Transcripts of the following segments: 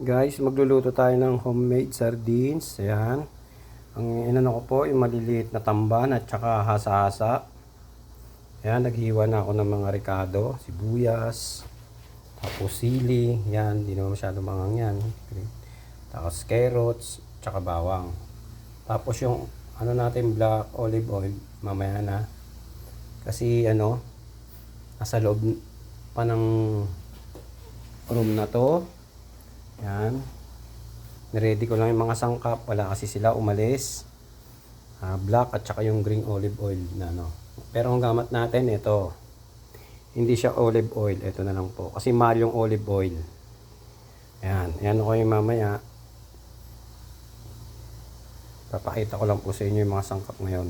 Guys, magluluto tayo ng homemade sardines. Ayan. Ang inano ko po, yung maliliit na tamban at saka hasa-hasa. Ayan, naghiwa na ako ng mga ricado, sibuyas, tapos sili. Yan, di naman masyado mangang yan. Tapos carrots, tsaka bawang. Tapos yung ano natin black olive oil, mamaya na. Kasi ano, nasa loob pa ng room na to. Yan. Niready ko lang yung mga sangkap. Wala kasi sila umalis. Ah, black at saka yung green olive oil na ano. Pero ang gamat natin, ito. Hindi siya olive oil. Ito na lang po. Kasi mahal yung olive oil. Yan. Yan ko yung mamaya. Papakita ko lang po sa inyo yung mga sangkap ngayon.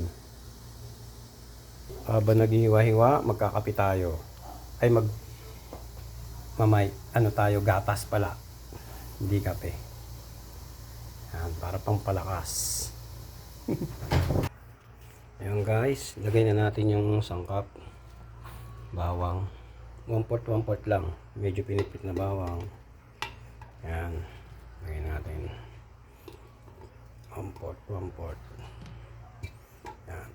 Habang naghihiwa-hiwa, magkakapi tayo. Ay mag mamay, ano tayo, gatas pala. Hindi kape. Yan, para pang palakas. Ayan guys, lagay na natin yung sangkap. Bawang. 1 port 1 port lang. Medyo pinipit na bawang. Yan. Lagay natin. 1 port 1 port. Yan.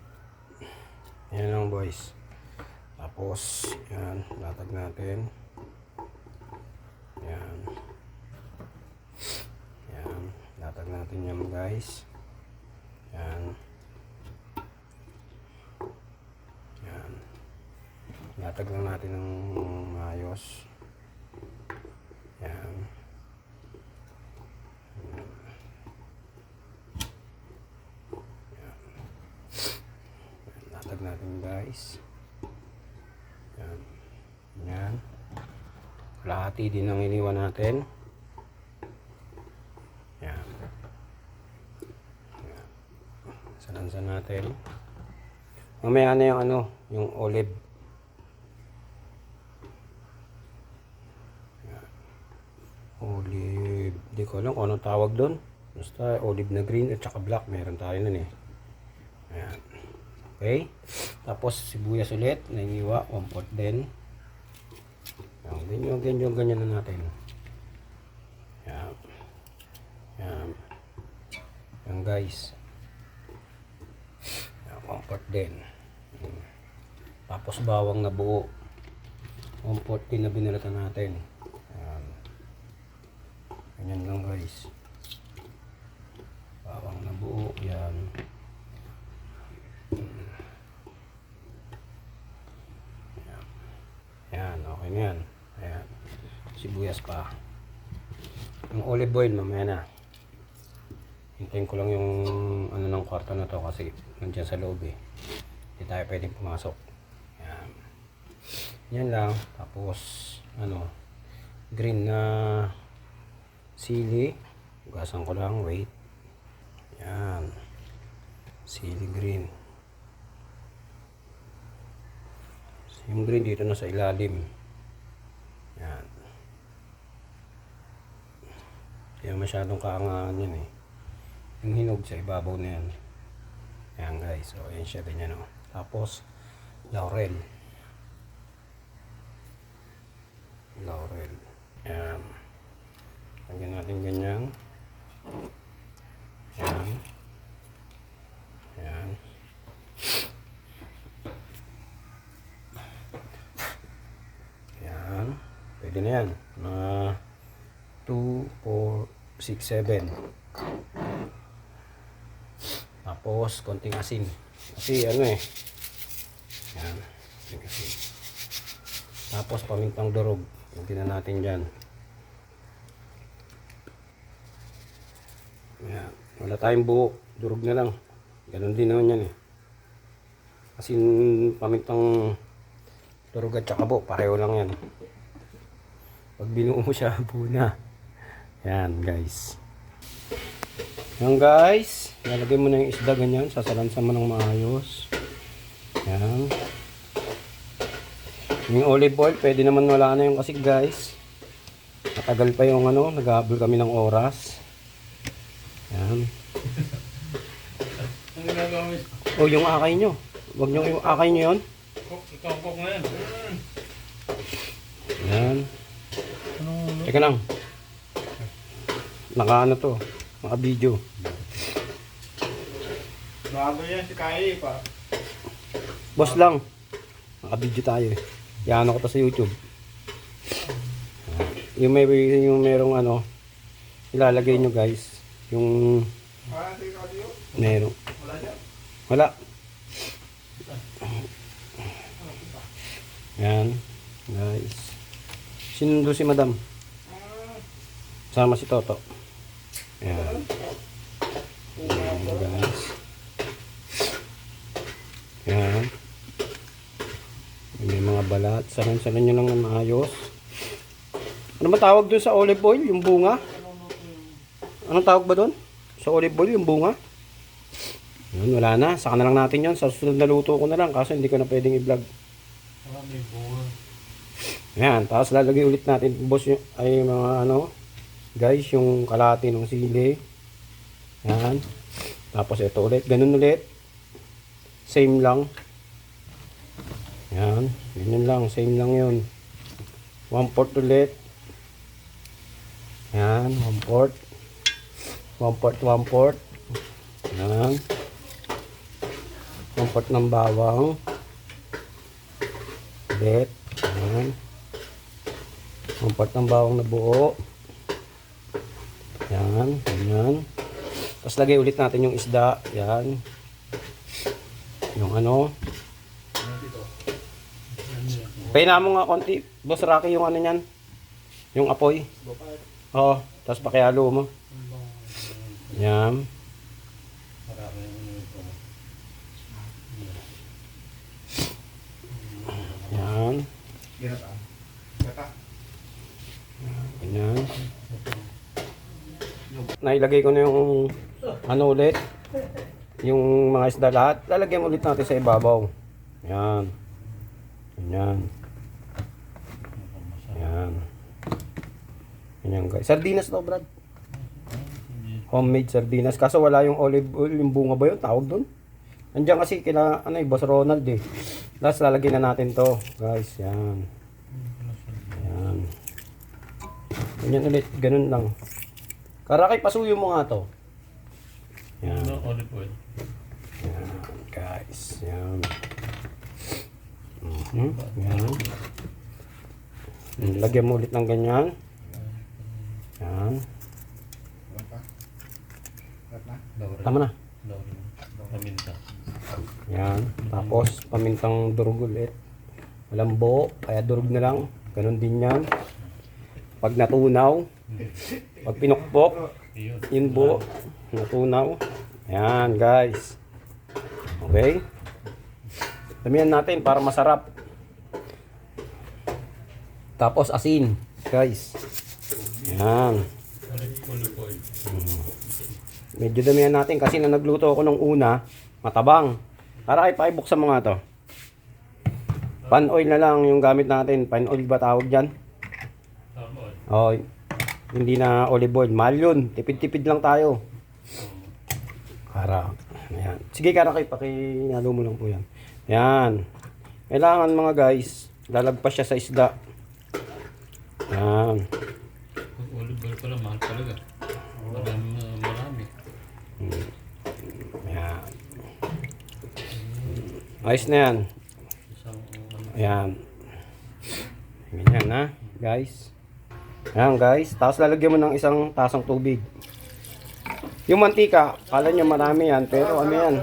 Yan lang boys. Tapos, yan. Latag natin. Yan. Yan. Latag natin yan guys. Yan. Yan. Latag lang natin ng maayos. Yan. Yan. Latag natin guys. Yan. Yan. Kalahati din ang iniwan natin. Yan. Yan. Salansan natin. Mamaya na yung ano, yung olive. Olive. Di ko alam kung anong tawag doon. Basta olive na green at saka black. Meron tayo nun eh. Ayan. Okay. Tapos sibuyas ulit. Nangiwa. One pot din. Yan. Ganyan, ganyan, ganyan na natin. Yan. Yan. Yan guys. Pot din. Yan. Tapos bawang na buo. Pot din na binalatan natin. Yan. Ganyan lang guys. Bawang na buo. Yan. Yan, okay na yan. Ayan. Sibuyas pa. Yung olive oil, mamaya na. Hintayin ko lang yung ano ng kwarto na to kasi nandiyan sa loob eh. Hindi tayo pwedeng pumasok. Yan. Yan lang. Tapos, ano, green na sili. Ugasan ko lang. Wait. Yan. Sili green. Yung green dito na sa ilalim. Yan. Kaya masyadong kaangahan yan eh. Yung hinog sa ibabaw na yan. Yan guys. So, yan siya ganyan o. Tapos, laurel. Laurel. Yan. Lagyan natin ganyan. Yan. Yan. Yan. Pwede na yan. Mga 2, 4, 6, 7. Tapos, konting asin. Kasi ano eh. Yan. Asin. Tapos, pamintang durog. Lagyan na natin dyan. Yan. Wala tayong buo. Durog na lang. Ganon din naman yan eh. Kasi pamintang durog at saka buo. Pareho lang yan. Pag binuo mo siya, buo na. Yan guys. Yan guys. Lalagay mo na yung isda ganyan. Sasalansan mo ng maayos. Yan. Yung olive oil, pwede naman wala na yung kasi guys. Matagal pa yung ano, naghahabol kami ng oras. Yan. Ang ginagawa mo? O yung akay nyo. Huwag nyo yung akay nyo yun. Ikaw ang kok na yan. Yan. Teka lang. Naka ano to, naka video. Bago yan si Kai pa. Boss lang. Naka video tayo eh. Yan ko to sa YouTube. Yung may yung merong ano ilalagay nyo guys. Yung Ah, merong Wala siya. wala. Yan. Guys. Sinundo si madam. Ah, Sama si Toto. Yan. Yan guys. Yan. May mga balat. Saran-saran nyo lang na maayos. Ano ba tawag doon sa olive oil? Yung bunga? Anong tawag ba doon? Sa olive oil, yung bunga? Yun, wala na. Saka na lang natin yon Sa susunod na luto ko na lang. Kaso hindi ko na pwedeng i-vlog. wala may bunga. Yan, tapos lalagay ulit natin boss yung, ay mga ano guys, yung kalati ng sili. Yan. Tapos ito ulit, ganun ulit. Same lang. Yan, ganyan lang, same lang yun. One fourth ulit. Yan, one fourth. One fourth, one fourth. Yan. One fourth ng bawang. Ulit. Yan. Ang part ng bawang na buo. Yan, ganyan. Tapos lagay ulit natin yung isda. Yan. Yung ano. Paina mo nga konti. Boss Rocky yung ano niyan. Yung apoy. Oo. Tapos pakialo mo. Yan. Yan. Gata. Ganyan. Nailagay ko na yung ano ulit. Yung mga isda lahat. Lalagyan ulit natin sa ibabaw. Yan. Ganyan. Yan. Ganyan guys. Sardinas to Brad. Homemade sardinas. Kaso wala yung olive oil. Yung bunga ba yun? Tawag doon. Nandiyan kasi kila ano eh, Boss Ronald eh. Last lalagyan na natin to. Guys, yan. Yan. Ganyan ulit, ganun lang. Karakay, pasuyo mo nga to. Yan. Ano olive oil? Yan, guys. Yan. Mhm, Yan. Lagyan mo ulit ng ganyan. Yan. Tama na. Paminta. Yan. Tapos, pamintang durog ulit. Walang buo, kaya durog na lang. Ganun din yan. Pag natunaw, pag pinukpok. Yung buo, natunaw. Ayan, guys. Okay? Damihan natin para masarap. Tapos asin, guys. Ayan. Oil. Medyo damihan natin kasi na nagluto ako nung una, matabang. Para kay paibuksan mo nga to. Pan oil na lang yung gamit natin. Pan oil ba tawag dyan? Palm oil. Oh, hindi na olive oil. Mahal yun. Tipid-tipid lang tayo. Para. Ayan. Sige, kara kayo. Pakihalo mo lang po yan. Ayan. Kailangan mga guys, lalagpas siya sa isda. Ayan. Olive oil pala, mahal talaga. Marami, uh, marami. Ayan. Ayos na yan. Ano, Ayan. Ganyan na, guys. Ayan, guys. Tapos lalagyan mo ng isang tasang tubig. Yung mantika, kala nyo marami yan, pero ano yan.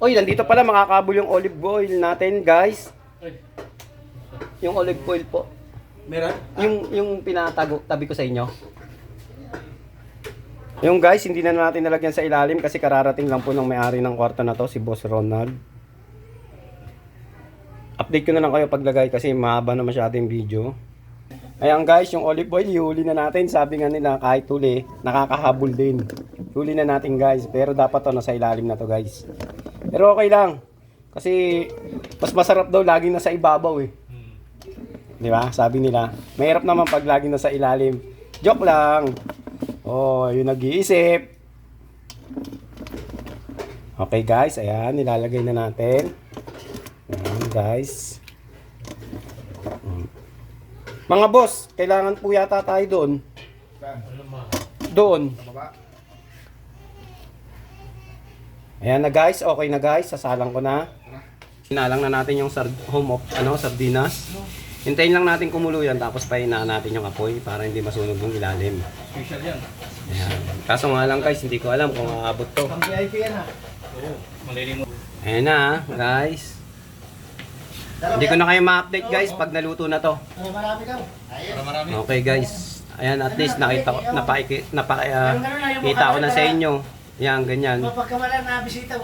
Oy, nandito pala makakabol yung olive oil natin, guys. Yung olive oil po. Meron? Yung yung pinatago tabi ko sa inyo. Yung guys, hindi na natin nalagyan sa ilalim kasi kararating lang po ng may-ari ng kwarto na to, si Boss Ronald. Update ko na lang kayo paglagay kasi mahaba na masyado yung video. Ayan guys, yung olive oil, ihuli na natin. Sabi nga nila, kahit huli, nakakahabol din. Huli na natin guys, pero dapat to nasa ilalim na to guys. Pero okay lang. Kasi mas masarap daw laging nasa ibabaw eh. hmm. Di ba? Sabi nila, mahirap naman pag lagi nasa ilalim. Joke lang. Oh, yung nag-iisip. Okay guys, ayan, nilalagay na natin. Ayan guys. Mga boss, kailangan po yata tayo doon. Doon. Ayan na guys, okay na guys, sasalang ko na. Sinalang na natin yung sard home of ano, sardinas. Hintayin lang natin kumulo yan tapos pahinaan natin yung apoy para hindi masunog yung ilalim. Special yan. Ayan. Kaso nga lang guys, hindi ko alam kung aabot to. Pang VIP yan ha. Oo. Malilim mo. Ayan na guys. Hindi ko na kayo ma-update guys pag naluto na to. Ay, marami daw. Okay guys. Ayan at least nakita ko, napaki, napaki, kita ko na sa inyo. Yan, ganyan. Wala na bisita